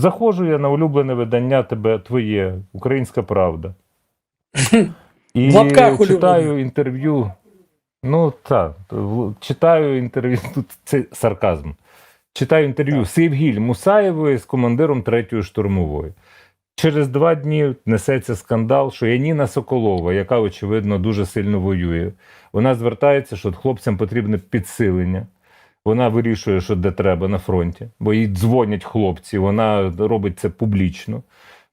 Заходжу я на улюблене видання тебе, твоє, Українська Правда. І читаю інтерв'ю. Ну так, читаю інтерв'ю. Тут це сарказм. Читаю інтерв'ю Сивгіль Мусаєвої з командиром третьої штурмової. Через два дні несеться скандал, що Яніна Соколова, яка, очевидно, дуже сильно воює, вона звертається, що хлопцям потрібне підсилення. Вона вирішує, що де треба на фронті, бо їй дзвонять хлопці, вона робить це публічно.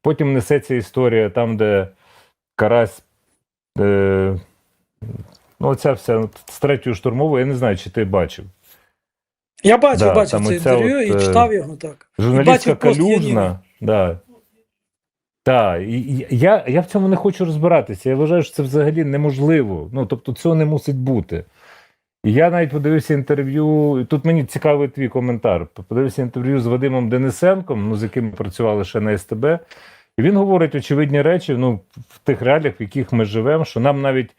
Потім несеться історія там, де Карась. Е, ну, оця вся з третьою штурмовою, я не знаю, чи ти бачив. Я бачив, Да, бачив це інтерв'ю і е, читав його так. Журналістка. Калюжна. Да. Так, і, і я, я в цьому не хочу розбиратися. Я вважаю, що це взагалі неможливо. Ну, тобто, цього не мусить бути. Я навіть подивився інтерв'ю. Тут мені цікавий твій коментар. Подивився інтерв'ю з Вадимом Денисенком, ну, з яким ми працювали ще на СТБ. І він говорить очевидні речі ну, в тих реаліях, в яких ми живемо, що нам навіть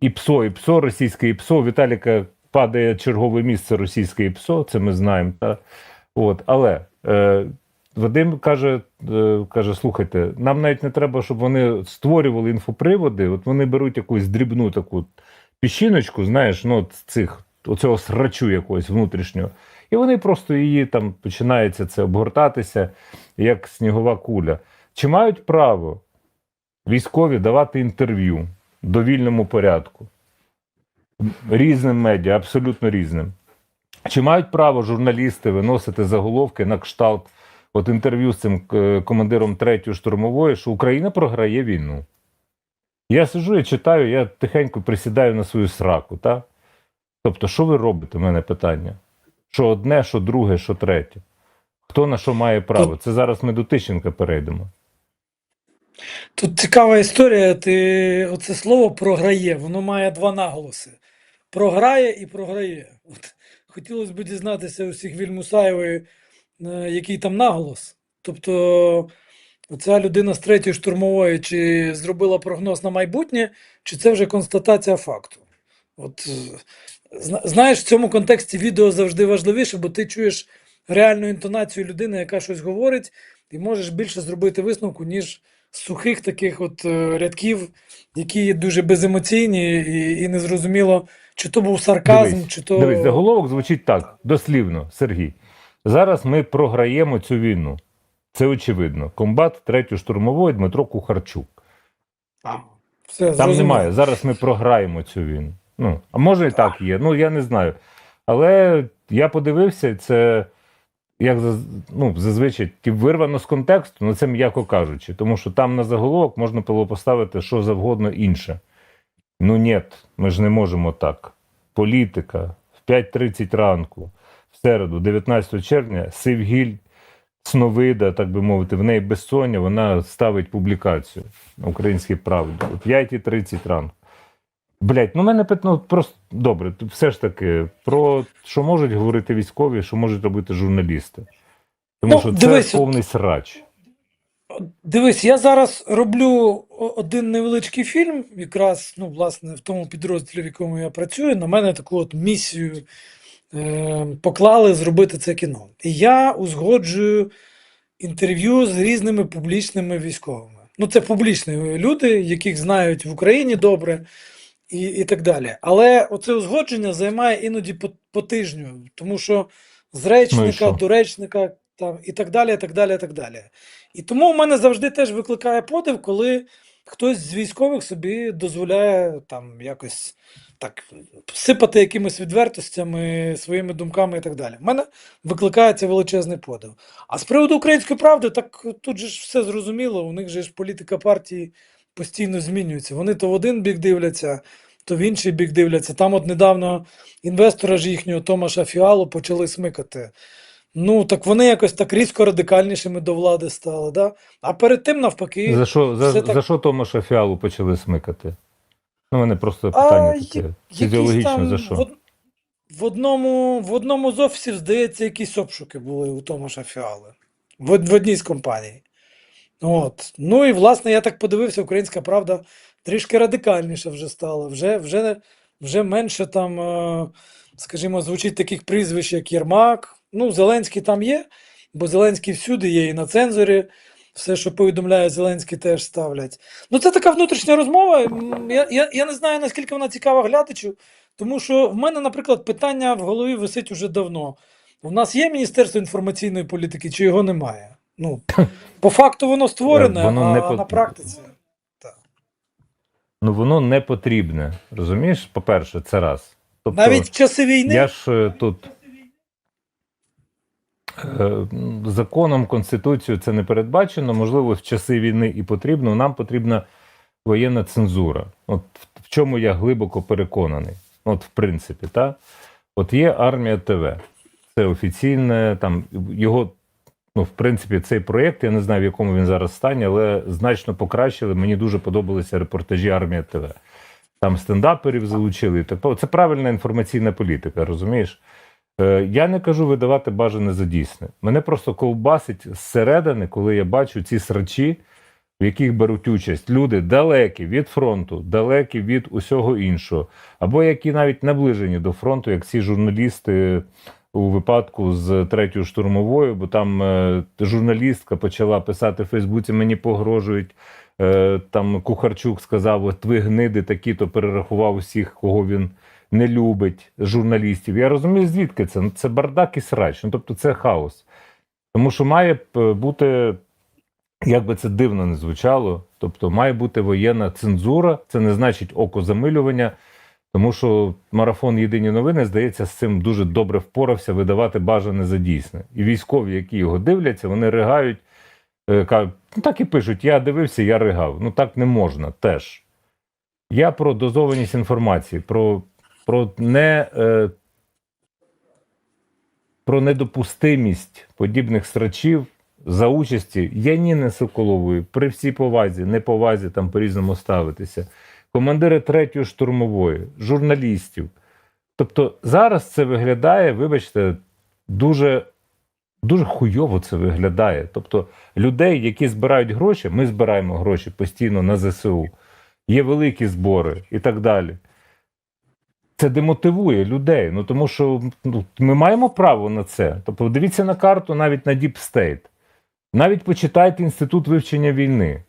і ПСО, і ПСО, російське і ПСО, Віталіка падає чергове місце російське і ПСО, це ми знаємо. Та? От, але е, Вадим каже, е, каже: слухайте, нам навіть не треба, щоб вони створювали інфоприводи. От вони беруть якусь дрібну таку піщиночку, знаєш, ну, цих, оцього срачу якогось внутрішнього. І вони просто її там починається це обгортатися, як снігова куля. Чи мають право військові давати інтерв'ю довільному порядку? Різним медіа, абсолютно різним. Чи мають право журналісти виносити заголовки на кшталт от інтерв'ю з цим е, командиром третьої штурмової, що Україна програє війну? Я сиджу, я читаю, я тихенько присідаю на свою сраку, так? Тобто, що ви робите? У мене питання. Що одне, що друге, що третє. Хто на що має право? Це зараз ми до Тищенка перейдемо. Тут цікава історія. Ти оце слово програє, воно має два наголоси: програє і програє. От, хотілося б дізнатися у всіх Вільмусаєвої, е, який там наголос. Тобто, ця людина з третьої штурмової чи зробила прогноз на майбутнє, чи це вже констатація факту. От, е, знаєш, в цьому контексті відео завжди важливіше, бо ти чуєш реальну інтонацію людини, яка щось говорить, і можеш більше зробити висновку, ніж з сухих таких от е, рядків, які є дуже беземоційні і, і незрозуміло, чи то був сарказм, Дивись, чи то. Дивись, заголовок звучить так, дослівно, Сергій. Зараз ми програємо цю війну. Це очевидно. Комбат третьої штурмової Дмитро Кухарчук. А, все, Там зрозуміло. немає. Зараз ми програємо цю війну. Ну, а може і так є. Ну я не знаю. Але я подивився, це як ну, зазвичай вирвано з контексту, ну це м'яко кажучи, тому що там на заголовок можна було поставити що завгодно інше. Ну ні, ми ж не можемо так. Політика в 5.30 ранку, в середу, 19 червня, Сивгіль, Сновида, так би мовити, в неї безсоння, вона ставить публікацію на українській правді о 5.30 ранку. Блять, ну мене пит- ну, просто добре, все ж таки про що можуть говорити військові, що можуть робити журналісти. Тому Ну, що це дивись, от- повний срач. Дивись, я зараз роблю один невеличкий фільм, якраз ну, власне, в тому підрозділі, в якому я працюю. На мене таку от місію поклали зробити це кіно. І я узгоджую інтерв'ю з різними публічними військовими. Ну, це публічні люди, яких знають в Україні добре і, і так далі. Але оце узгодження займає іноді по, по тижню, тому що з Ну речника що? до речника там, і так далі, і так далі, і так далі. І тому в мене завжди теж викликає подив, коли хтось з військових собі дозволяє там якось так сипати якимись відвертостями, своїми думками і так далі. В мене викликає це величезний подив. А з приводу української правди, так тут же ж все зрозуміло. У них же ж політика партії постійно змінюється. Вони то в один бік дивляться, то в інший бік дивляться. Там от недавно інвестора ж їхнього Томаша Фіалу почали смикати. Ну, так вони якось так різко радикальнішими до влади стали, да? А перед тим, навпаки, За що, за, так- за що Томаша Фіалу почали смикати? Ну, у мене просто питання а, таке. Фізіологічно там за що? В, в, одному, в одному з офісів, здається, якісь обшуки були у Томаша Фіали. В, в одній з компаній. От. Ну і власне я так подивився, Українська Правда трішки радикальніше вже стала. Вже, вже, вже менше там, е, скажімо, звучить таких прізвищ, як Єрмак. Ну, Зеленський там є. бо Зеленський всюди є і на цензорі. Все, що повідомляє Зеленський, теж ставлять. Ну, це така внутрішня розмова. Я, я, я не знаю, наскільки вона цікава глядачу, тому що в мене, наприклад, питання в голові висить уже давно. У нас є Міністерство інформаційної політики, чи його немає? Ну, по факту воно створене, Воно а не на практиці. Так. Ну воно не потрібне. Розумієш? По-перше, це раз. Тобто, Навіть в часи війни. Я ж е, тут е, законом, конституцією це не передбачено. Можливо, в часи війни і потрібно. Нам потрібна воєнна цензура. От в- чому я глибоко переконаний. От, в принципі, та? От є армія ТВ. Це офіційне, там його. Ну, в принципі, цей проєкт, я не знаю, в якому він зараз стані, але значно покращили. Мені дуже подобалися репортажі Армія ТВ. Там стендаперів залучили. Це правильна інформаційна політика, розумієш? Е, я не кажу видавати бажане за дійсне. Мене просто ковбасить зсередини, коли я бачу ці срачі, в яких беруть участь люди далекі від фронту, далекі від усього іншого, або які навіть наближені до фронту, як ці журналісти у випадку з третьою штурмовою, бо там е, журналістка почала писати в Фейсбуці: мені погрожують. Е, там Кухарчук сказав: от ви гниди такі, то перерахував усіх, кого він не любить, журналістів. Я розумію, звідки це? Ну, це бардак і срач. Ну, тобто це хаос. Тому що має бути, як би це дивно не звучало, тобто має бути воєнна цензура, це не значить окозамилювання. Тому що марафон Єдині новини, здається, з цим дуже добре впорався видавати бажане за дійсне. І військові, які його дивляться, вони ригають, е, кажуть, ну так і пишуть: я дивився, я ригав. Ну так не можна теж. Я про дозованість інформації, про, про не. Е, про недопустимість подібних срачів за участі Яніни Соколової при всій повазі, неповазі там по-різному ставитися, командири третьої штурмової, журналістів. Тобто зараз це виглядає, вибачте, дуже, дуже хуйово це виглядає. Тобто, людей, які збирають гроші, ми збираємо гроші постійно на ЗСУ, є великі збори і так далі. Це демотивує людей. Ну тому що ну, ми маємо право на це. Тобто, дивіться на карту навіть на Deep State. Навіть почитайте інститут вивчення війни,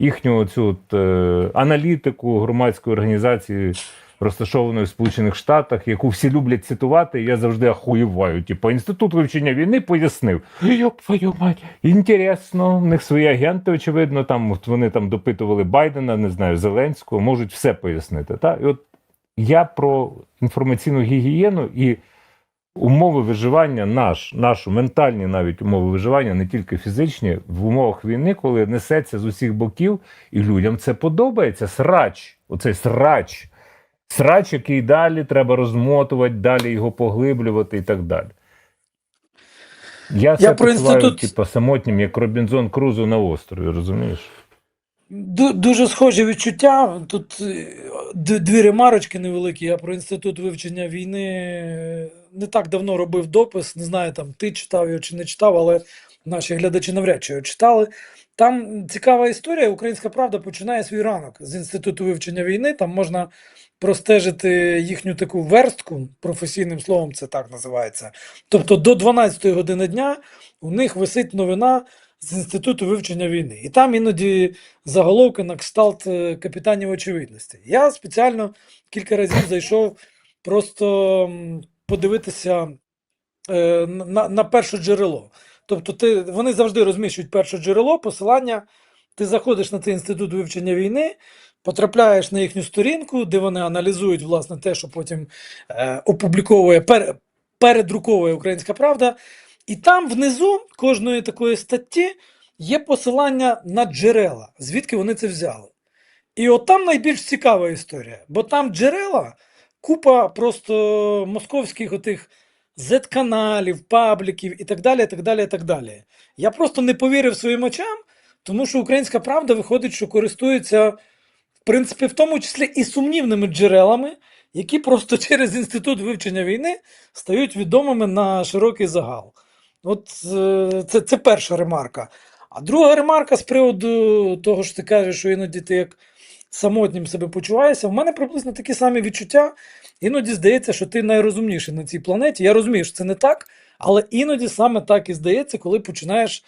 їхню цю от, е, аналітику громадської організації, розташованої в Сполучених Штатах, яку всі люблять цитувати. і Я завжди ахуєваю. Типу, інститут вивчення війни пояснив. Твою мать, інтересно, в них свої агенти, очевидно, там от вони там допитували Байдена, не знаю, Зеленського, можуть все пояснити. Та? І от я про інформаційну гігієну і умови виживання наш, нашу ментальні навіть умови виживання, не тільки фізичні, в умовах війни, коли несеться з усіх боків, і людям це подобається. Срач, оцей срач. Срач, який далі треба розмотувати, далі його поглиблювати і так далі. Я, це про інститут- типу, самотнім, як Робінзон Крузо на острові, розумієш? Ду- Дуже схожі відчуття. Тут е, дві ремарочки невеликі. Я про інститут вивчення війни е, не так давно робив допис. Не знаю, там ти читав його чи не читав, але наші глядачі навряд чи його читали. Там цікава історія. Українська правда починає свій ранок з інституту вивчення війни. Там можна простежити їхню таку верстку, професійним словом це так називається. Тобто до 12 години дня у них висить новина з інституту вивчення війни. І там іноді заголовки на кшталт е, капітанів очевидності. Я спеціально кілька разів зайшов просто подивитися е, на, на перше джерело. Тобто, ти, вони завжди розміщують перше джерело, посилання. Ти заходиш на цей інститут вивчення війни, потрапляєш на їхню сторінку, де вони аналізують власне те, що потім е, опубліковує, пер, передруковує Українська Правда. І там внизу кожної такої статті є посилання на джерела, звідки вони це взяли. І от там найбільш цікава історія, бо там джерела, купа просто московських отих Z-каналів, пабліків і так далі. так далі, так далі. Я просто не повірив своїм очам, тому що українська правда виходить, що користується, в принципі, в тому числі і сумнівними джерелами, які просто через інститут вивчення війни стають відомими на широкий загал. От е, це, це перша ремарка. А друга ремарка з приводу того, що ти кажеш, що іноді ти як самотнім себе почуваєшся. В мене приблизно такі самі відчуття. Іноді здається, що ти найрозумніший на цій планеті. Я розумію, що це не так, Але іноді саме так і здається, коли починаєш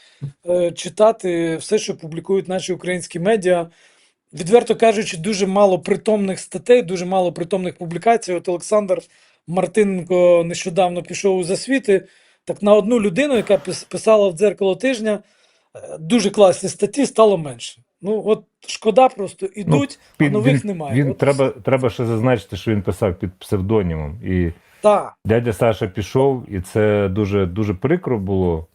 е, читати все, що публікують наші українські медіа. Відверто кажучи, дуже мало притомних статей, дуже мало притомних публікацій. От Олександр Мартиненко нещодавно пішов у засвіти. Так на одну людину, яка пис- писала в дзеркало тижня, е, дуже класні статті стало менше. Ну, от шкода просто ідуть, а нових він, немає. він От треба, треба ще зазначити, що він писав під псевдонімом. І та. дядя Саша пішов, і це дуже, дуже прикро було.